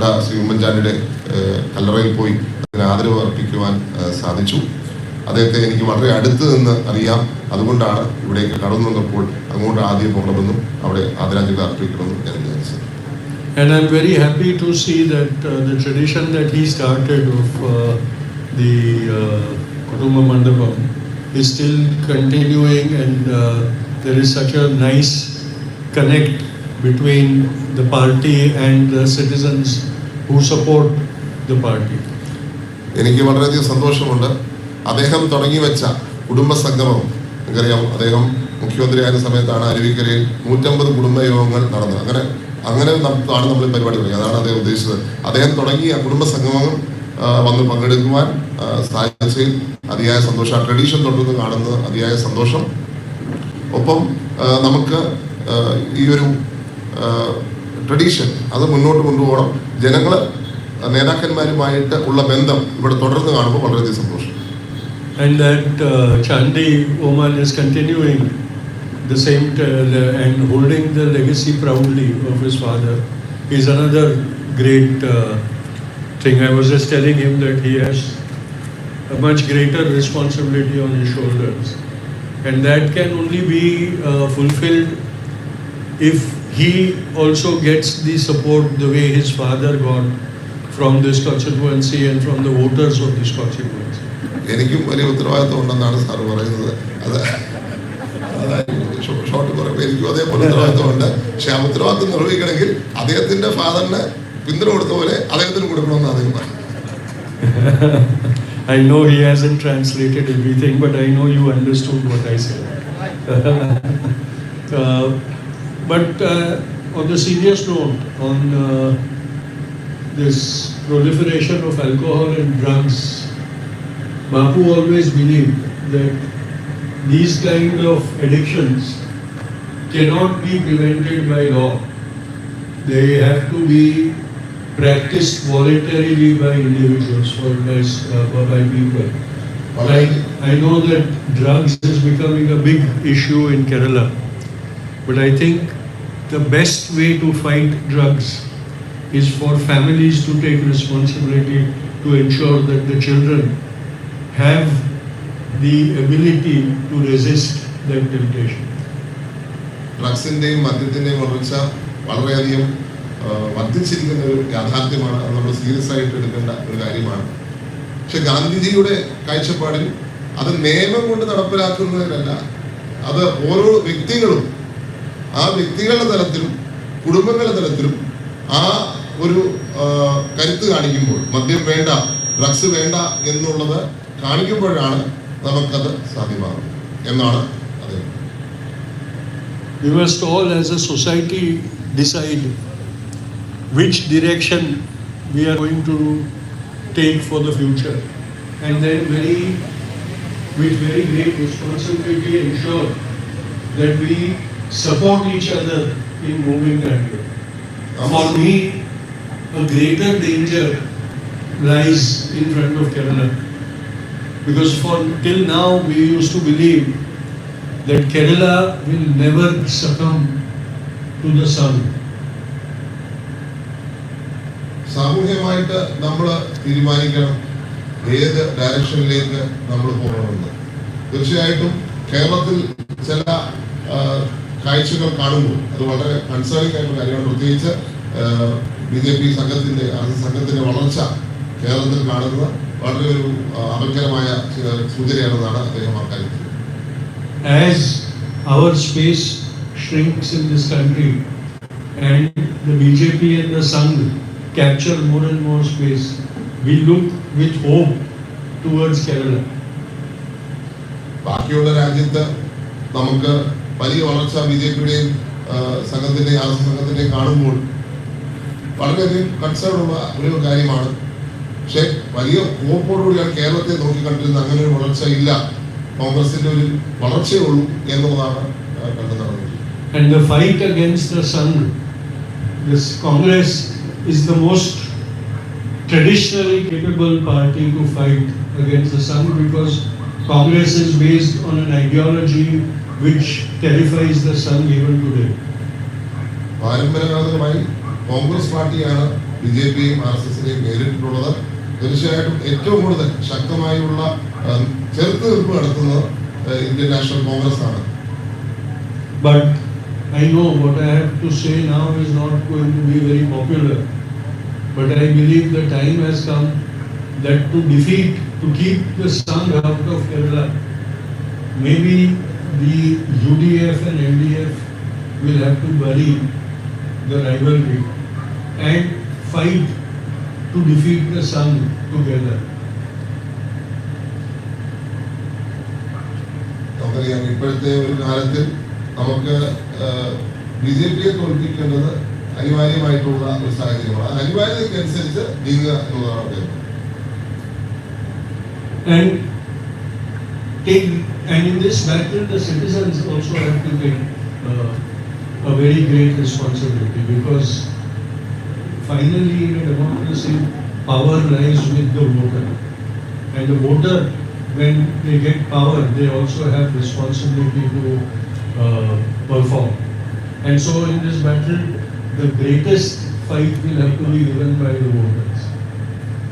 ബഹുമാനപ്പെട്ട ശ്രീ ഉമ്മൻചാണ്ടിയുടെ കല്ലറയിൽ പോയി അതിന് ആദരവ് അർപ്പിക്കുവാൻ സാധിച്ചു അദ്ദേഹത്തെ എനിക്ക് വളരെ അടുത്ത് നിന്ന് അറിയാം അതുകൊണ്ടാണ് ഇവിടേക്ക് കടന്നു വന്നപ്പോൾ അങ്ങോട്ട് ആദ്യം പോകണമെന്നും അവിടെ ആദരാഞ്ജലി അർപ്പിക്കണമെന്നും ഞാൻ വിചാരിച്ചത് And I'm very happy to see that uh, the tradition that he started of uh, the uh, Kutumba Mandapam is still continuing and uh, there is such a nice connect between the party and the citizens who support the party. എനിക്ക് വളരെയധികം സന്തോഷമുണ്ട്. അദ്ദേഹം തുടങ്ങി വെച്ച കുടുംബ സംഗമം. നിങ്ങൾക്കറിയാം അദ്ദേഹം മുഖ്യമന്ത്രിയായ സമയത്താണ് അരുവിക്കരയിൽ നൂറ്റമ്പത് കുടുംബയോഗങ്ങൾ നടന്നത്. അങ്ങനെ അങ്ങനെ ആണ് നമ്മൾ പരിപാടി തുടങ്ങി അതാണ് അദ്ദേഹം ഉദ്ദേശിച്ചത്. അദ്ദേഹം തുടങ്ങിയ കുടുംബ സംഗമം ആ, വന്ന് പങ്കെടുക്കുവാൻ ആ, സാധിച്ചതിൽ അതിയായ സന്തോഷം. ആ ട്രഡീഷൻ തുടർന്ന് കാണുന്നത് അതിയായ സന്തോഷം. ഒപ്പം ആ, നമുക്ക് ആ, ഈ ഒരു ട്രഡീഷൻ അത് മുന്നോട്ട് കൊണ്ടുപോകണം ജനങ്ങൾ നേതാക്കന്മാരുമായിട്ട് ഉള്ള ബന്ധം ഇവിടെ തുടർന്ന് കാണുമ്പോൾ വളരെയധികം സന്തോഷം And that uh, Chandi Oman is continuing the same t- the- and holding the legacy proudly of his father is another great uh, thing. I was just telling him that he has a much greater responsibility on his shoulders. And that can only be uh, fulfilled if he also gets the support the way his father got from this constituency and from the voters of this constituency. എനിക്കും വലിയ ഉത്തരവാദിത്വം ഉണ്ടെന്നാണ് sir പറയുന്നത് അത് short പറയുമ്പോൾ എനിക്കും അതേപോലെ ഉത്തരവാദിത്വമുണ്ട് പക്ഷെ ആ ഉത്തരവാദിത്വം നിർവഹിക്കണമെങ്കിൽ അദ്ദേഹത്തിന്റെ ഫാദറിന് പിന്തുണ കൊടുത്ത പോലെ അദ്ദേഹത്തിന് കൊടുക്കണമെന്ന് അദ്ദേഹം പറഞ്ഞു I know he hasn't translated everything, but I know you understood what I said. Uh, But uh, on the serious note, on uh, this proliferation of alcohol and drugs, Bapu always believed that these kind of addictions cannot be prevented by law. They have to be practiced voluntarily by individuals or by, uh, by people. I, I know that drugs is becoming a big issue in Kerala, but I think the best way to fight drugs is for families to take responsibility to ensure that the children have the ability to resist that temptation. ഡ്രഗ്സിന്റെയും മദ്യത്തിന്റെയും വളർച്ച വളരെയധികം വർദ്ധിച്ചിരിക്കുന്ന ഒരു യാഥാർത്ഥ്യമാണ്. അത് നമ്മൾ serious ആയിട്ട് എടുക്കേണ്ട ഒരു കാര്യമാണ്. പക്ഷെ ഗാന്ധിജിയുടെ കാഴ്ചപ്പാടിൽ അത് നിയമം കൊണ്ട് നടപ്പിലാക്കുന്നതിനല്ല അത് ഓരോ വ്യക്തികളും ആ വ്യക്തികളുടെ തലത്തിലും കുടുംബങ്ങളുടെ തലത്തിലും ആ ഒരു കരുത്ത് കാണിക്കുമ്പോൾ മദ്യം വേണ്ട ഡ്രഗ്സ് വേണ്ട എന്നുള്ളത് കാണിക്കുമ്പോഴാണ് നമുക്കത് സാധ്യമാകുന്നത് എന്നാണ് അദ്ദേഹം We must all, as a society, decide which direction we are going to take for the future. And then very, with very great responsibility, ensure that we support each other in moving way. For me, a greater danger lies in front of Kerala. Because for till now, we used to believe that Kerala will never succumb to the sun. സാമൂഹ്യമായിട്ട് നമ്മൾ തീരുമാനിക്കണം ഏത് ഡയറക്ഷനിലേക്ക് നമ്മൾ പോകണമെന്ന് തീർച്ചയായിട്ടും കേരളത്തിൽ ചില കാഴ്ചകൾ കാണുമ്പോൾ അത് വളരെ കൺസേണിംഗ് ആയിട്ടുള്ള കാര്യമാണ് പ്രത്യേകിച്ച് ബി ജെ പി സംഘത്തിന്റെ ആ സംഘത്തിന്റെ വളർച്ച കേരളത്തിൽ കാണുന്നത് വളരെ ഒരു അപകരമായ സൂചനയാണെന്നാണ് അദ്ദേഹം അക്കാര്യത്തിൽ As our space shrinks in this country and the BJP and the Sangh capture more and more space, we look with hope towards Kerala. ബാക്കിയുള്ള രാജ്യത്ത് നമുക്ക് വലിയ വളർച്ച ബി ജെ പിയുടെയും സംഘത്തിന്റെ ആർ എസ് കാണുമ്പോൾ വളരെയധികം കൺസേൺ ഉള്ള ഒരു കാര്യമാണ്. പക്ഷെ വലിയ ഹോപ്പോടുകൂടിയാണ് കേരളത്തെ നോക്കിക്കണ്ടിരുന്നത് അങ്ങനെ ഒരു വളർച്ച ഇല്ല. കോൺഗ്രസിന്റെ ഒരു വളർച്ചയേ ഉള്ളൂ എന്നുള്ളതാണ് കണ്ടു നടന്നത് fight against the sun this Congress is the most traditionally capable party to fight against the sun because Congress is based on an ideology which terrifies the sun even today. പാരമ്പരാഗതമായി കോൺഗ്രസ് പാർട്ടിയാണ് ബി ജെ പിയും R S എസിനെയും നേരിട്ടിട്ടുള്ളത് തീർച്ചയായിട്ടും ഏറ്റവും കൂടുതൽ ശക്തമായുള്ള ചെറുത്തുനിൽപ്പ് നടത്തുന്നത് Indian national Congress ആണ് But I know what I have to say now is not going to be very popular. But I believe the time has come that to defeat, to keep the sun out of Kerala, maybe the UDF and LDF will have to bury the rivalry and fight to defeat the Sangh together. നമുക്കറിയാം ഇപ്പോഴത്തെ ഒരു കാലത്തിൽ നമുക്ക് B J പിയെ തോൽപ്പിക്കേണ്ടത് അനിവാര്യമായിട്ടുള്ള ഒരു സാഹചര്യമാണ് ആ അനിവാര്യതയ്ക്കനുസരിച്ച് നീങ്ങുക എന്നുള്ളതാണ് അദ്ദേഹം And take, and in this battle, the citizens also have to take uh, a very great responsibility because finally in a democracy, power lies with the voter. And the voter, when they get power, they also have responsibility to uh, perform. And so in this battle, the greatest fight will have to be given by the voters.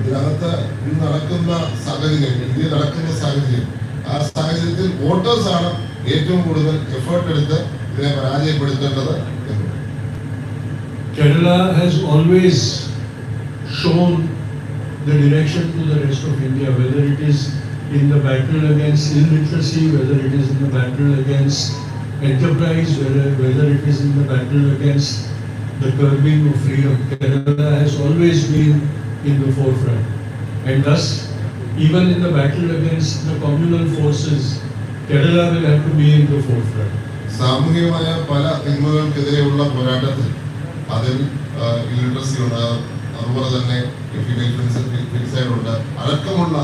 ഇതിനകത്ത് ഇന്ന് നടക്കുന്ന സാഹചര്യം ഇന്ത്യയിൽ നടക്കുന്ന സാഹചര്യം ആ സാഹചര്യത്തിൽ voters ആണ് ഏറ്റവും കൂടുതൽ എഫേർട്ട് എടുത്ത് ഇതിനെ പരാജയപ്പെടുത്തേണ്ടത് എന്ന് Kerala has always shown the direction to the rest of India, whether it is in the battle against illiteracy, whether it is in the battle against enterprise, whether, whether it is in the battle against the curbing of freedom. Kerala has always been in the forefront. And thus, even in the battle against the communal forces, Kerala will have to be in the forefront. സാമൂഹികമായ പല തിന്മകൾക്കെതിരെയുള്ള പോരാട്ടത്തിൽ അതിൽ ഇലിറ്ററസി ഉണ്ട്. അതുപോലെ തന്നെ ഫിക്സൈഡുണ്ട് അടക്കമുള്ള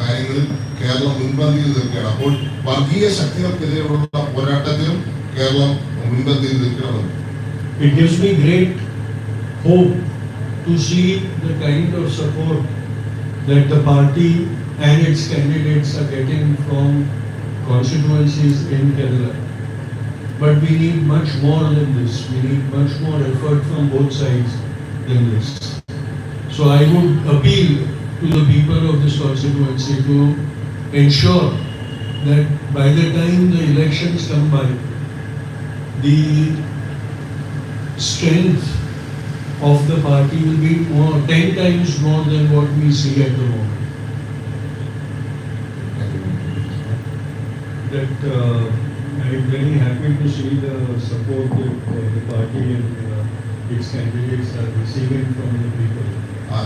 കാര്യങ്ങളിൽ കേരളം മുൻപന്തിയിൽ നിൽക്കുകയാണ്. അപ്പോൾ വർഗീയ ശക്തികൾക്കെതിരെയുള്ള പോരാട്ടത്തിലും കേരളം മുൻപന്തിയിൽ നിൽക്കണം It gives me great hope to see the kind of support that the party and its candidates are getting from constituencies in Kerala. But we need much more than this. We need much more effort from both sides than this. So I would appeal to the people of this constituency to ensure that by the time the elections come by, the strength of the party will be more, 10 times more than what we see at the moment. That uh, I'm very happy to see the support that uh, the party and uh, its candidates are receiving from the people.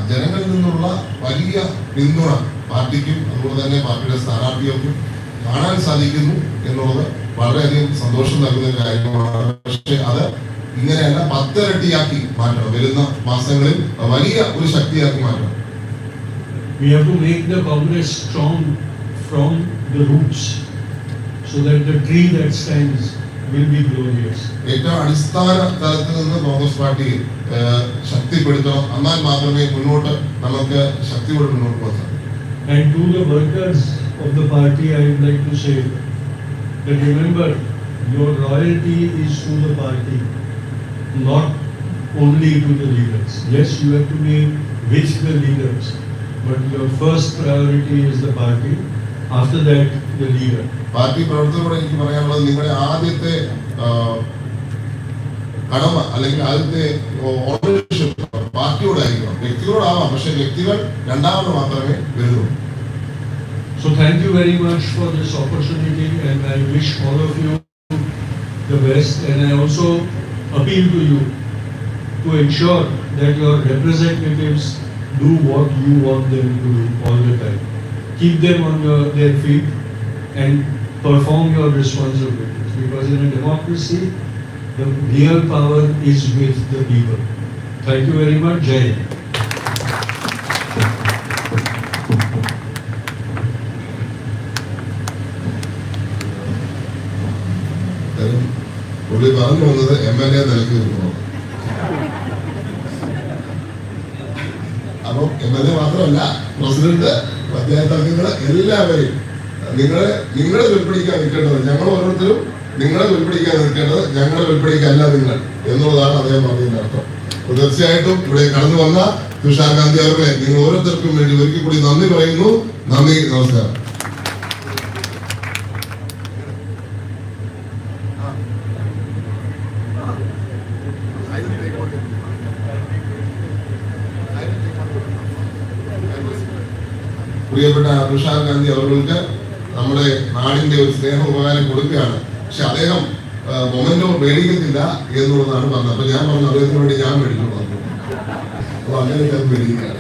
ജനങ്ങളിൽ നിന്നുള്ള വലിയ പിന്തുണ പാർട്ടിക്കും അതുപോലെ തന്നെ പാർട്ടിയുടെ സ്ഥാനാർത്ഥികൾക്കും കാണാൻ സാധിക്കുന്നു എന്നുള്ളത് വളരെയധികം സന്തോഷം നൽകുന്ന കാര്യമാണ് പക്ഷേ അത് ഇങ്ങനെയല്ല പത്തിരട്ടിയാക്കി മാറ്റണം വരുന്ന മാസങ്ങളിൽ വലിയ ഒരു ശക്തിയാക്കി മാറ്റണം We have to make the Congress strong from the roots so that the tree that stands will be glorious. ഏറ്റവും അടിസ്ഥാന തലത്തിൽ നിന്ന് കോൺഗ്രസ് party shakti ശക്തിപ്പെടുത്തണം എന്നാൽ maatrame മുന്നോട്ട് നമുക്ക് shakti മുന്നോട്ട് പോകാൻ And to the workers of the party, I would like to say that remember, your loyalty is to the party, not only to the leaders. Yes, you have to be with the leaders, but your first priority is the party. After that, the leader. Party പ്രവർത്തകരോട് എനിക്ക് പറയാനുള്ളത് നിങ്ങളുടെ ആദ്യത്തെ ആ, കടമ അല്ലെങ്കിൽ ആദ്യത്തെ organisation പാർട്ടിയോടായിരിക്കണം വ്യക്തികളോടാവാം പക്ഷെ വ്യക്തികൾ രണ്ടാമത് മാത്രമേ വരുന്നുള്ളൂ So thank you very much for this opportunity and I wish all of you the best and I also appeal to you to ensure that your representatives do what you want them to do all the time. Keep them on your, their feet and perform your responsibilities because in a democracy the real power is with the people. Thank you very much. Jai. Hind. പുള്ളി പറഞ്ഞു വന്നത് M L A നിലയ്ക്ക് നിൽക്കണം അപ്പം M L A മാത്രമല്ല president panchayat അംഗങ്ങൾ എല്ലാവരെയും നിങ്ങളെ നിങ്ങളെ വെൽപ്പിടിക്കാൻ നിൽക്കേണ്ടത് ഞങ്ങൾ ഓരോരുത്തരും നിങ്ങളെ വെൽപ്പിടിക്കാൻ നിൽക്കേണ്ടത് ഞങ്ങളെ വെൽപ്പിടിക്കല്ല നിങ്ങൾ എന്നുള്ളതാണ് അദ്ദേഹം പറഞ്ഞതിന്റെ അർത്ഥം. തീർച്ചയായിട്ടും ഇവിടെ കടന്നു വന്ന തുഷാർ ഗാന്ധി അവരുടെ നിങ്ങൾ ഓരോരുത്തർക്കും വേണ്ടി ഒരിക്കൽ കൂടി നന്ദി പറയുന്നു. നന്ദി നമസ്കാരം. പ്രിയപ്പെട്ട തുഷാർ ഗാന്ധി അവർക്ക് നമ്മുടെ നാടിന്റെ ഒരു സ്നേഹ ഉപകാരം കൊടുക്കുകയാണ്. പക്ഷെ അദ്ദേഹം മൊമെന്റോ മേടിക്കത്തില്ല എന്നുള്ളതാണ് പറഞ്ഞത്. അപ്പൊ ഞാൻ പറഞ്ഞു അദ്ദേഹത്തിന് വേണ്ടി ഞാൻ മേടിച്ചു പറഞ്ഞു. അപ്പൊ അങ്ങനെ മേടിക്കുകയാണ്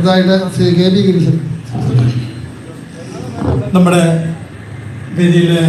അടുത്തതായിട്ട് ശ്രീ കെ പി നമ്മുടെ വേദിയിലെ